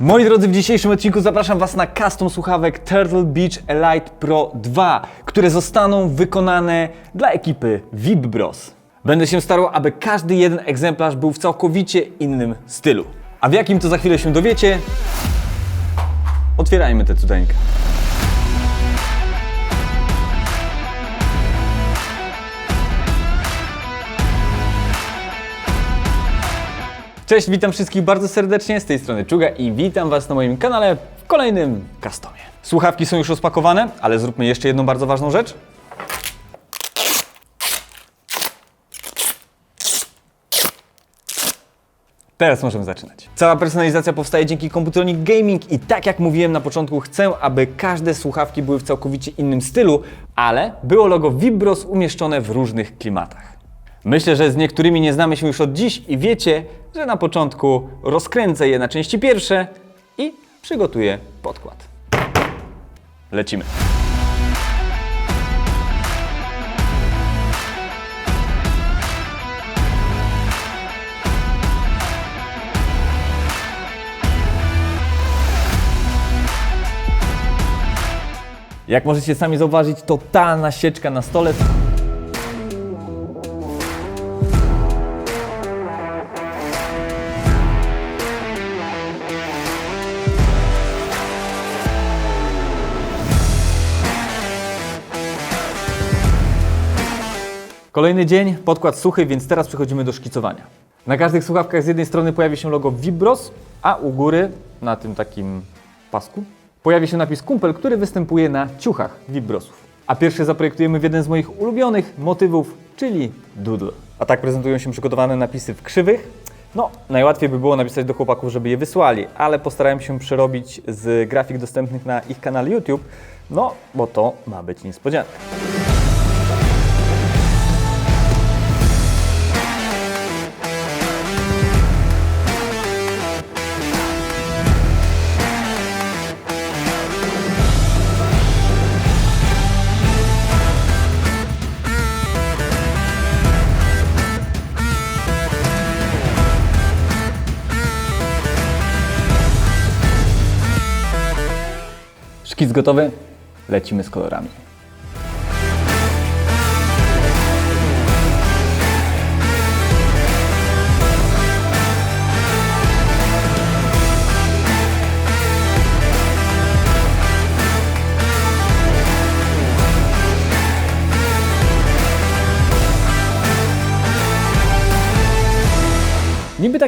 Moi drodzy, w dzisiejszym odcinku zapraszam Was na custom słuchawek Turtle Beach Elite Pro 2, które zostaną wykonane dla ekipy VIP Bros. Będę się starał, aby każdy jeden egzemplarz był w całkowicie innym stylu. A w jakim to za chwilę się dowiecie? Otwierajmy tę cudeńkę. Cześć, witam wszystkich bardzo serdecznie, z tej strony Czuga i witam Was na moim kanale w kolejnym customie. Słuchawki są już rozpakowane, ale zróbmy jeszcze jedną bardzo ważną rzecz. Teraz możemy zaczynać. Cała personalizacja powstaje dzięki Computronic Gaming i tak jak mówiłem na początku, chcę, aby każde słuchawki były w całkowicie innym stylu, ale było logo Vibros umieszczone w różnych klimatach. Myślę, że z niektórymi nie znamy się już od dziś i wiecie, że na początku rozkręcę je na części pierwsze i przygotuję podkład. Lecimy. Jak możecie sami zauważyć, totalna sieczka na stole. Kolejny dzień, podkład suchy, więc teraz przechodzimy do szkicowania. Na każdych słuchawkach z jednej strony pojawi się logo Vibros, a u góry, na tym takim pasku, pojawi się napis Kumpel, który występuje na ciuchach Vibrosów. A pierwszy zaprojektujemy w jeden z moich ulubionych motywów, czyli doodle. A tak prezentują się przygotowane napisy w krzywych. No, najłatwiej by było napisać do chłopaków, żeby je wysłali, ale postarałem się przerobić z grafik dostępnych na ich kanale YouTube, no, bo to ma być niespodzianka. Szkic gotowy, lecimy z kolorami.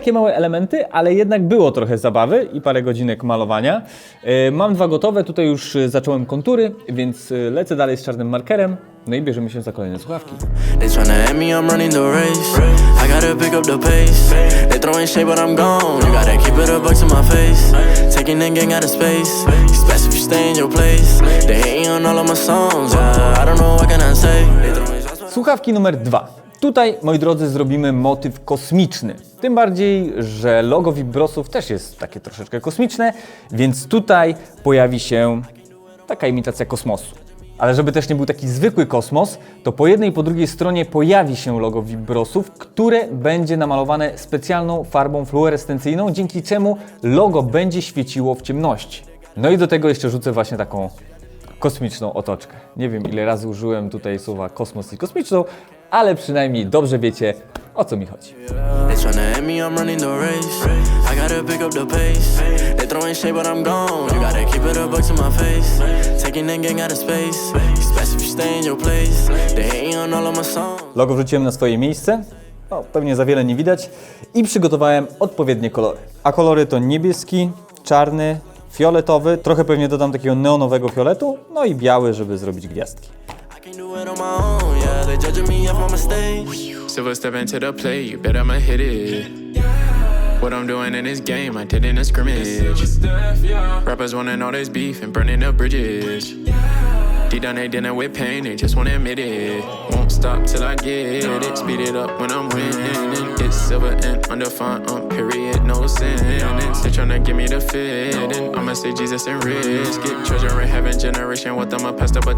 Takie małe elementy, ale jednak było trochę zabawy i parę godzinek malowania. E, Mam dwa gotowe, tutaj już e, zacząłem kontury, więc e, lecę dalej z czarnym markerem. No i bierzemy się za kolejne słuchawki. Słuchawki numer dwa. Tutaj, moi drodzy, zrobimy motyw kosmiczny. Tym bardziej, że logo Vibrosów też jest takie troszeczkę kosmiczne, więc tutaj pojawi się taka imitacja kosmosu. Ale żeby też nie był taki zwykły kosmos, to po jednej i po drugiej stronie pojawi się logo Vibrosów, które będzie namalowane specjalną farbą fluorescencyjną, dzięki czemu logo będzie świeciło w ciemności. No i do tego jeszcze rzucę właśnie taką kosmiczną otoczkę. Nie wiem ile razy użyłem tutaj słowa kosmos i kosmiczną, ale przynajmniej dobrze wiecie o co mi chodzi. Logo wrzuciłem na swoje miejsce. O, pewnie za wiele nie widać. I przygotowałem odpowiednie kolory. A kolory to niebieski, czarny, fioletowy, trochę pewnie dodam takiego neonowego fioletu, no i biały, żeby zrobić gwiazdki. Silver step into the play, you bet I'ma hit it. What I'm doing in this game, I did in a scrimmage. Rappers wanting all this beef and burning up bridges. Deep down they dealing with pain, they just wanna admit it. Won't stop till I get it. Speed it up when I'm winning. It's silver and undefined, um, period, no sentence. They tryna give me the I'ma say Jesus and risk it. Treasure in heaven, generation with them, I pass my.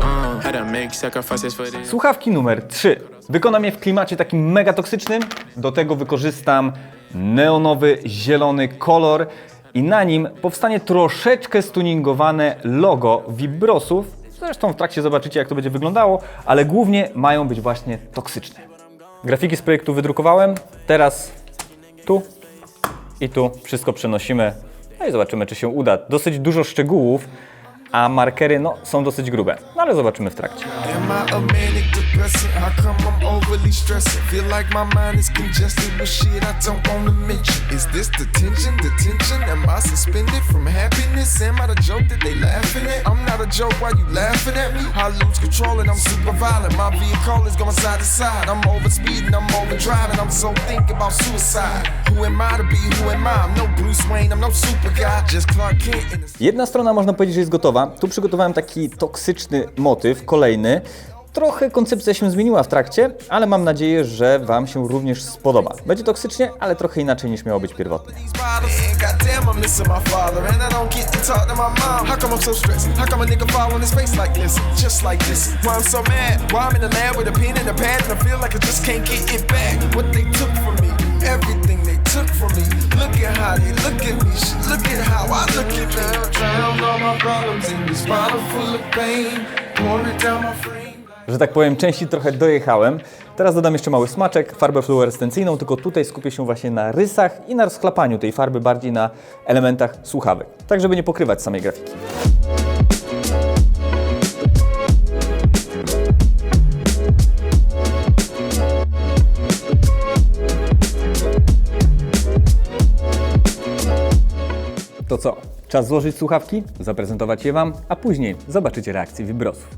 Uh, had to make sacrifices for this. Słuchawki numer 3. Wykonam je w klimacie takim mega toksycznym. Do tego wykorzystam neonowy, zielony kolor i na nim powstanie troszeczkę stuningowane logo Vibrosów. Zresztą w trakcie zobaczycie, jak to będzie wyglądało, ale głównie mają być właśnie toksyczne. Grafiki z projektu wydrukowałem, teraz tu i tu wszystko przenosimy. No i zobaczymy, czy się uda. Dosyć dużo szczegółów, a markery no, są dosyć grube. No ale zobaczymy w trakcie. Jedna strona można powiedzieć, że jest gotowa. Tu przygotowałem taki toksyczny motyw, kolejny. Trochę koncepcja się zmieniła w trakcie, ale mam nadzieję, że Wam się również spodoba. Będzie toksycznie, ale trochę inaczej niż miało być pierwotnie. everything from me. Look at how they look at me. Shit, Look at how I look at. Drown all my problems in this bottle full of pain. Pour it down my frame. Że tak powiem, części trochę dojechałem. Teraz dodam jeszcze mały smaczek, farbę fluorescencyjną, tylko tutaj skupię się właśnie na rysach i na rozchlapaniu tej farby, bardziej na elementach słuchawek, tak żeby nie pokrywać samej grafiki. To co? Czas złożyć słuchawki, zaprezentować je Wam, a później zobaczycie reakcję wibrosów.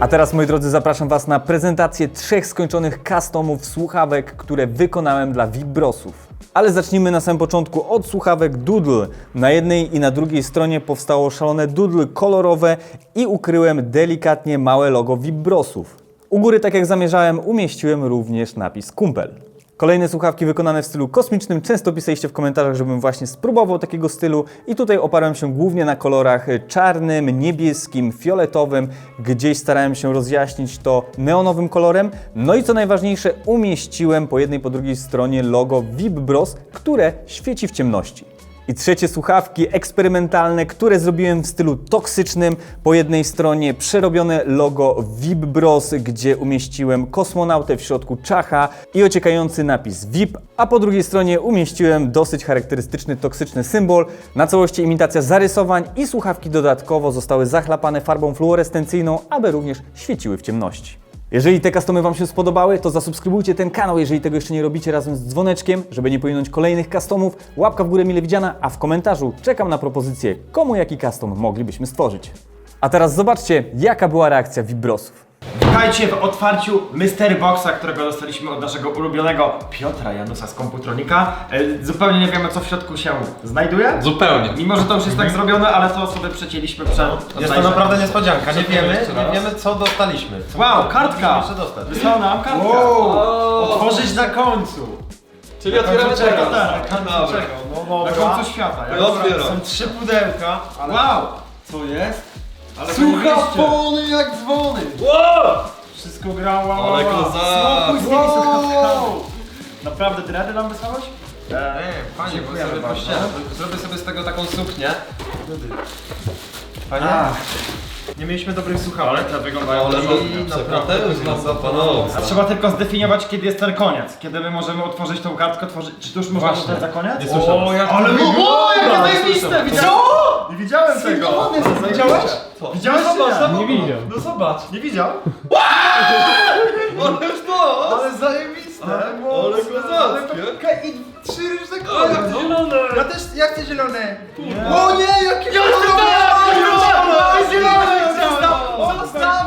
A teraz, moi drodzy, zapraszam Was na prezentację trzech skończonych customów słuchawek, które wykonałem dla Vibrosów. Ale zacznijmy na samym początku od słuchawek Doodle. Na jednej i na drugiej stronie powstało szalone Doodle kolorowe i ukryłem delikatnie małe logo Vibrosów. U góry, tak jak zamierzałem, umieściłem również napis Kumpel. Kolejne słuchawki wykonane w stylu kosmicznym. Często pisaliście w komentarzach, żebym właśnie spróbował takiego stylu i tutaj oparłem się głównie na kolorach czarnym, niebieskim, fioletowym. Gdzieś starałem się rozjaśnić to neonowym kolorem. No i co najważniejsze, umieściłem po jednej po drugiej stronie logo Vibros, które świeci w ciemności. I trzecie słuchawki eksperymentalne, które zrobiłem w stylu toksycznym. Po jednej stronie przerobione logo Vibros, gdzie umieściłem kosmonautę w środku czacha i ociekający napis VIP, a po drugiej stronie umieściłem dosyć charakterystyczny toksyczny symbol. Na całości imitacja zarysowań i słuchawki dodatkowo zostały zachlapane farbą fluorescencyjną, aby również świeciły w ciemności. Jeżeli te customy Wam się spodobały, to zasubskrybujcie ten kanał, jeżeli tego jeszcze nie robicie, razem z dzwoneczkiem, żeby nie pominąć kolejnych customów. Łapka w górę mile widziana, a w komentarzu czekam na propozycję, komu jaki custom moglibyśmy stworzyć. A teraz zobaczcie, jaka była reakcja Vibrosów. Witajcie w otwarciu Mystery Boxa, którego dostaliśmy od naszego ulubionego Piotra Janusa z Komputronika. E, Zupełnie nie wiemy, co w środku się znajduje. Zupełnie. Mimo, że to już jest tak zrobione, ale to sobie przecięliśmy przed Jest to naprawdę niespodzianka. Nie wiemy, nie wiemy co dostaliśmy. Co Wow, kartka! Jeszcze dostać. Wysłała nam kartkę. Otworzyć na końcu. Czyli otwieramy teraz. Tak, Dobra. końcu czego? No Na dobra. końcu świata. Jak No dobra. Są trzy pudełka. Wow! Co jest? Ale Słuchawony jak dzwony. Wszystko wow, Ale wow, wow. kozak. Spokój z tymi słuchawkami. Naprawdę dready nam wysłałeś? Nie, panie, bo Dziękujemy sobie bardzo. pościelę. Zrobię sobie z tego taką suknię. Panie? Ach. Nie mieliśmy dobrych słuchawek, te wyglądają Ale no, naprawdę wygląda panowo. A trzeba tylko zdefiniować, kiedy jest ten koniec. Kiedy my możemy otworzyć tą kartkę, otworzyć... Czy to już można Właśnie. dać za koniec? Nie słyszałem. O, Ale to wygląda! wygląda! Ale zajebiste! słyszałem. Widziałem... Tego! Widziałeś? Widziałeś No zobacz, nie? widział. No zobacz. Nie widział? Ależ to! Ale zajebiste! Ale kozackie! I trzy różne Ale kolory. zielone! Ja też, ja chcę zielone. O nie, jakie Ja chcę zielone! Zielone! Zostaw! Zostaw!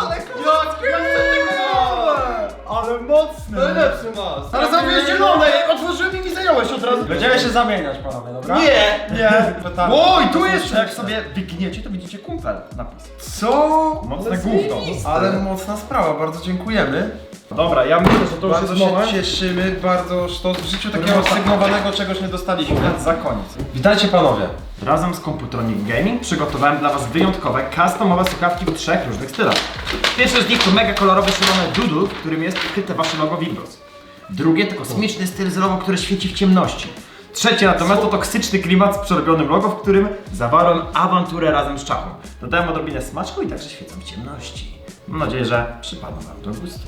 Ale kozackie! Ja chcę tego zielone! Ale mocne! Najlepszy masz! Ale zamiast zielone! Otworzyłem i mi zająłeś od razu. Będziemy się zamieniać, panowie, dobra? Nie! Nie! Oj, tu jest! Jak sobie wygniecie, to widzicie kumpel napis. Co? Mocne gówno. Ale mocna sprawa, bardzo dziękujemy. Dobra, ja myślę, że to już Bardzo jest się moment. cieszymy, bardzo to w życiu takiego sygnowanego czegoś nie dostaliśmy. Za koniec. Witajcie panowie. Razem z Computronic Gaming przygotowałem dla Was wyjątkowe, customowe słuchawki w trzech różnych stylach. Pierwszy z nich to mega kolorowy, szalony doodle, w którym jest ukryte Wasze logo Vibros. Drugie to kosmiczny styl z logo, które świeci w ciemności. Trzecie natomiast to toksyczny klimat z przerobionym logo, w którym zawarłem awanturę razem z czachą. Dodałem odrobinę smaczku i także świecą w ciemności. Mam nadzieję, że przypadną Wam do gustu.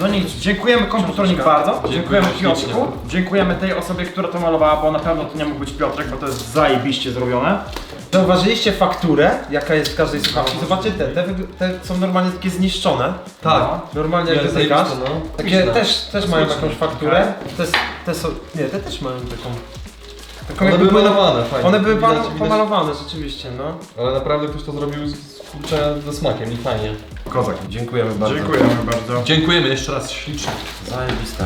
No nic, dziękujemy Computronic bardzo, dziękujemy Piotrku, dziękujemy tej osobie, która to malowała, bo na pewno to nie mógł być Piotrek, bo to jest zajebiście zrobione. Zauważyliście fakturę, jaka jest w każdej słuchawce? Zobaczcie te, te, wyg- te są normalnie takie zniszczone. Tak. Normalnie jak dotykasz. zajebiste, no. Takie też, też mają jakąś fakturę. Te, te są, nie, te też mają taką... taką One jakby były malowane, fajnie. One były Widać- pal- widać- pomalowane rzeczywiście, no. Ale naprawdę ktoś to zrobił z, z, kurczę, ze smakiem i fajnie. Kozak. Dziękujemy bardzo. Dziękujemy bardzo. Dziękujemy jeszcze raz ślicznie. Zajebiste.